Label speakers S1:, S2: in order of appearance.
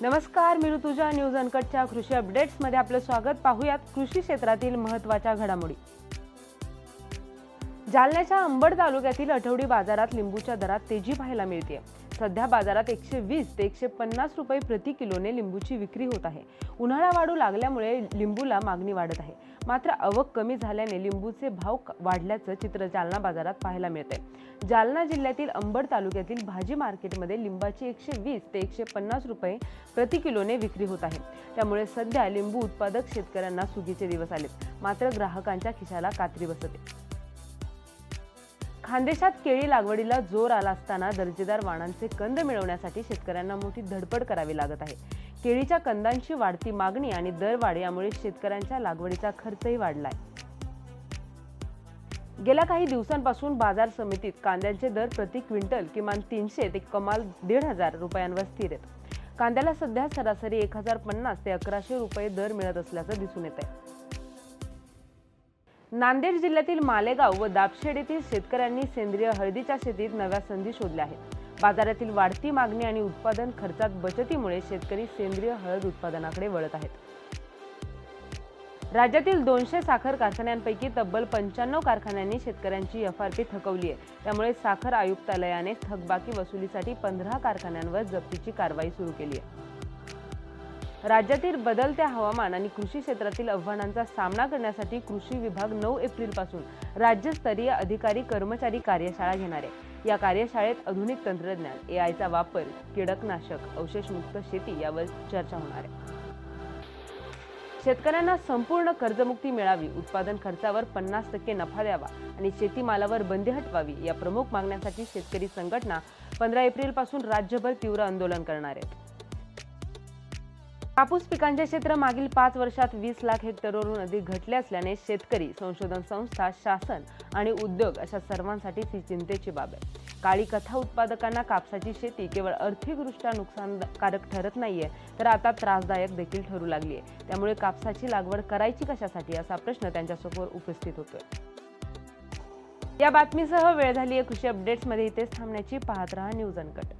S1: नमस्कार मी ऋतुजा न्यूज अनकटच्या कृषी अपडेट्समध्ये आपलं स्वागत. पाहूयात कृषी क्षेत्रातील महत्त्वाच्या घडामोडी. जालन्याच्या अंबड तालुक्यातील आठवडी बाजारात लिंबूच्या दरात तेजी पाहायला मिळते सध्या बाजारात एकशे वीस ते एकशे पन्नास रुपये प्रति किलोने लिंबूची विक्री होत आहे. उन्हाळा वाढू लागल्यामुळे लिंबूला मागणी वाढत आहे. मात्र आवक कमी झाल्याने लिंबूचे भाव वाढल्याचं चित्र जालना बाजारात पाहायला मिळते जालना जिल्ह्यातील अंबड तालुक्यातील भाजी मार्केटमध्ये लिंबाची एकशे वीस ते एकशे पन्नास रुपये प्रति किलोने विक्री होत आहे. त्यामुळे सध्या लिंबू उत्पादक शेतकऱ्यांना सुगीचे दिवस आलेत. मात्र ग्राहकांच्या खिशाला कात्री बसते. खानदेशात केळी लागवडीला जोर आला असताना दर्जेदार वाणांचे कंद मिळवण्यासाठी शेतकऱ्यांना मोठी धडपड करावी लागत आहे. केळीच्या कंदांची वाढती मागणी आणि दरवाढ यामुळे शेतकऱ्यांच्या लागवडीचा खर्चही वाढलाय. गेल्या काही दिवसांपासून बाजार समितीत कांद्यांचे दर प्रति क्विंटल किमान तीनशे ते कमाल दीड हजार रुपयांवर स्थिर आहेत. कांद्याला सध्या सरासरी एक हजार पन्नास ते अकराशे रुपये दर मिळत असल्याचं दिसून येत आहे नांदेड जिल्ह्यातील मालेगाव व दापशेड येथील शेतकऱ्यांनी सेंद्रिय हळदीच्या शेतीत नव्या संधी शोधल्या आहेत. बाजारातील वाढती मागणी आणि उत्पादन खर्चात बचतीमुळे शेतकरी सेंद्रिय हळद उत्पादनाकडे वळत आहेत. राज्यातील दोनशे साखर कारखान्यांपैकी तब्बल पंच्याण्णव कारखान्यांनी शेतकऱ्यांची एफ आर पी थकवली आहे. त्यामुळे साखर आयुक्तालयाने थकबाकी वसुलीसाठी पंधरा कारखान्यांवर जप्तीची कारवाई सुरू केली आहे. राज्यातील बदलत्या हवामान आणि कृषी क्षेत्रातील आव्हानांचा सामना करण्यासाठी कृषी विभाग नऊ एप्रिलपासून राज्यस्तरीय अधिकारी कर्मचारी कार्यशाळा घेणार आहे. या कार्यशाळेत आधुनिक तंत्रज्ञान ए आयचा वापर कीटकनाशक अवशेषमुक्त शेती यावर चर्चा होणार आहे. शेतकऱ्यांना संपूर्ण कर्जमुक्ती मिळावी उत्पादन खर्चावर पन्नास टक्के नफा द्यावा आणि शेतीमालावर बंदी हटवावी या प्रमुख मागण्यांसाठी शेतकरी संघटना पंधरा एप्रिलपासून राज्यभर तीव्र आंदोलन करणार आहेत कापूस पिकांचे क्षेत्र मागील पाच वर्षात वीस लाख हेक्टरवरून अधिक घटले असल्याने शेतकरी संशोधन संस्था शासन आणि उद्योग अशा सर्वांसाठी ही चिंतेची बाब आहे. काळी कथा उत्पादकांना कापसाची शेती केवळ आर्थिकदृष्ट्या नुकसानकारक ठरत नाहीये तर आता त्रासदायक देखील ठरू लागली आहे त्यामुळे कापसाची लागवड करायची कशासाठी असा प्रश्न त्यांच्यासमोर उपस्थित होतोय. या बातमीसह वेळ झाली आहे कृषी अपडेट्समध्ये इथेच थांबण्याची. पाहत रहा न्यूज अनकट.